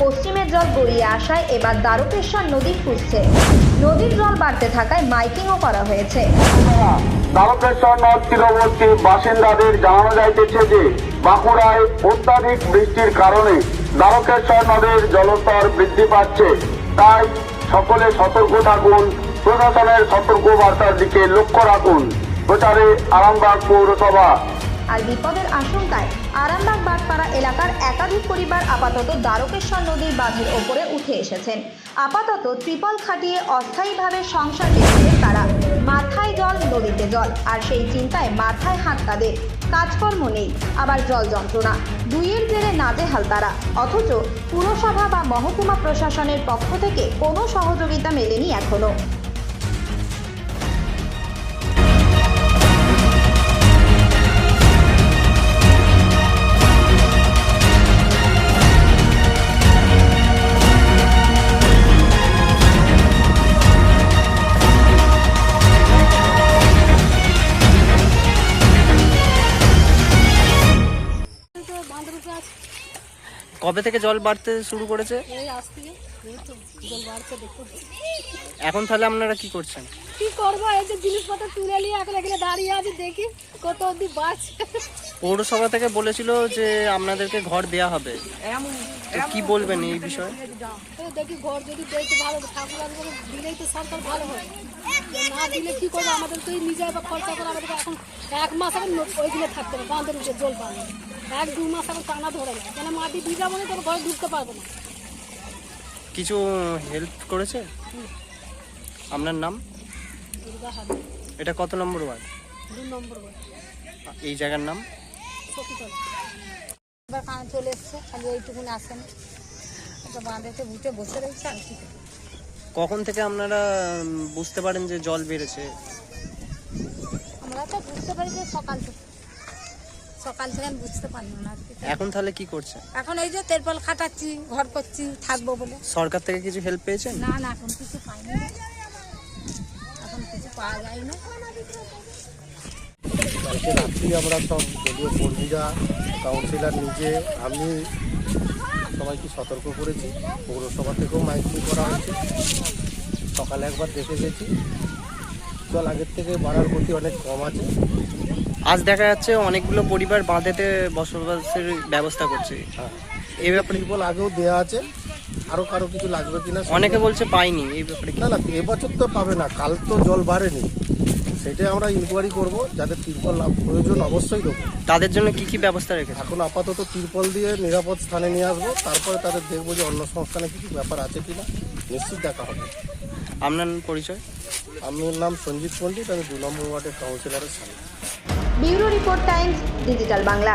পশ্চিমের জল গড়িয়ে আসায় এবার দ্বারকেশ্বর নদী ফুসছে নদীর জল বাড়তে থাকায় মাইকিংও করা হয়েছে। তারকেশ্বর নদ তীরবর্তী বাসিন্দাদের জানানো যাইতেছে যে বাঁকুড়ায় অত্যাধিক বৃষ্টির কারণে দ্বারকেশ্বর নদের জলস্তর বৃদ্ধি পাচ্ছে। তাই সকলে সতর্ক থাকুন প্রশাসনের সতর্ক বার্তার দিকে লক্ষ্য রাখুন। প্রচারে আরামবাগ পৌরসভা। আর বিপদের আশঙ্কায় আরামবাগ বাগপাড়া এলাকার একাধিক পরিবার আপাতত দ্বারকেশ্বর নদীর বাঁধের ওপরে উঠে এসেছেন। আপাতত ত্রিপল খাটিয়ে অস্থায়ীভাবে সংসার চালাচ্ছেন তারা মাথায় জল নদীতে জল, আর সেই চিন্তায় মাথায় হাত তাদের। কাজকর্ম নেই, আবার জল যন্ত্রণা। দুইয়ের জেরে নাজেহাল তারা, অথচ পুরসভা বা মহকুমা প্রশাসনের পক্ষ থেকে কোনো সহযোগিতা মেলেনি এখনও। কবে থেকে জল বাড়তে শুরু করেছে? এখন তাহলে আপনারা কি করছেন? কি করব? এই যে জিনিসপত্র তুলে নিয়ে এখন এখানে দাঁড়িয়ে আছে দেখি কত অব্দি বাড়ছে। পৌরসভা থেকে বলেছিল যে আপনাদেরকে ঘর দেয়া হবে। তো কি বলবেন এই বিষয়ে? দেখি ঘর যদি দেয় তো ভালো ঠাকুর দিলেই তো সরকার ভালো হয় না দিলে কি করব? আমাদের তো নিজে খরচা করে আমাদের এখন এক মাস এখন ওইগুলো থাকতে হবে বাঁধের জল পাবে এক দু মাস এখন টানা ধরে না কেন মাটি ভিজা মানে তোর ঘরে ঢুকতে পারবে না। কিছু হেল্প করেছে? আপনার নাম? এটা কত নম্বর ওয়ার্ড? দু নম্বর ঘর এই জায়গার নাম? এবার কানে চলে এসছে খালি এইটুকুনি আসেন। একটা বাঁধেতে ভুটে বসে রয়েছে আর কি। কখন থেকে আপনারা বুঝতে পারেন যে জল বেড়েছে? আমরা তো বুঝতে পারি যে সকাল থেকে। সকাল থেকে আমি বুঝতে পারলাম না এখন তাহলে কি করছে? এখন এই যে তেরপল খাটাচ্ছি ঘর করছি থাকব বলে। সরকার থেকে কিছু হেল্প পেয়েছেন? না না এখন কিছু পাইনি। এখন কিছু পাওয়া যায় না। কালকে রাত্রি আমরা সব দলীয় কর্মীরা কাউন্সিলর নিজে আমি সবাইকে সতর্ক করেছি। পৌরসভা থেকেও মাইকিং করা হয়েছে। সকালে একবার দেখে গেছি। জল আগের থেকে বাড়ার গতি অনেক কম আছে। আজ দেখা যাচ্ছে অনেকগুলো পরিবার বাঁধেতে বসবাসের ব্যবস্থা করছে। হ্যাঁ। এই ব্যাপারে ত্রিপল আগেও দেওয়া আছে? আরও কারও কিছু লাগবে কিনা অনেকে বলছে পাইনি এই ব্যাপারে না না এবছর তো পাবে না কাল তো জল বাড়েনি। সেটাই আমরা ইনকোয়ারি করব যাদের তিরপল লাভ প্রয়োজন অবশ্যই দেবো। তাদের জন্য কি কি ব্যবস্থা রেখেছে? এখন আপাতত তিরপল দিয়ে নিরাপদ স্থানে নিয়ে আসব তারপরে তাদের দেখব যে অন্য সংস্থানে কিছু ব্যাপার আছে কিনা নিশ্চিত দেখা হবে। আপনার পরিচয়? আমার নাম সঞ্জিত পণ্ডিত আমি দু নম্বর ওয়ার্ডের কাউন্সিলরের সামনে bureau report Times Digital Bangla.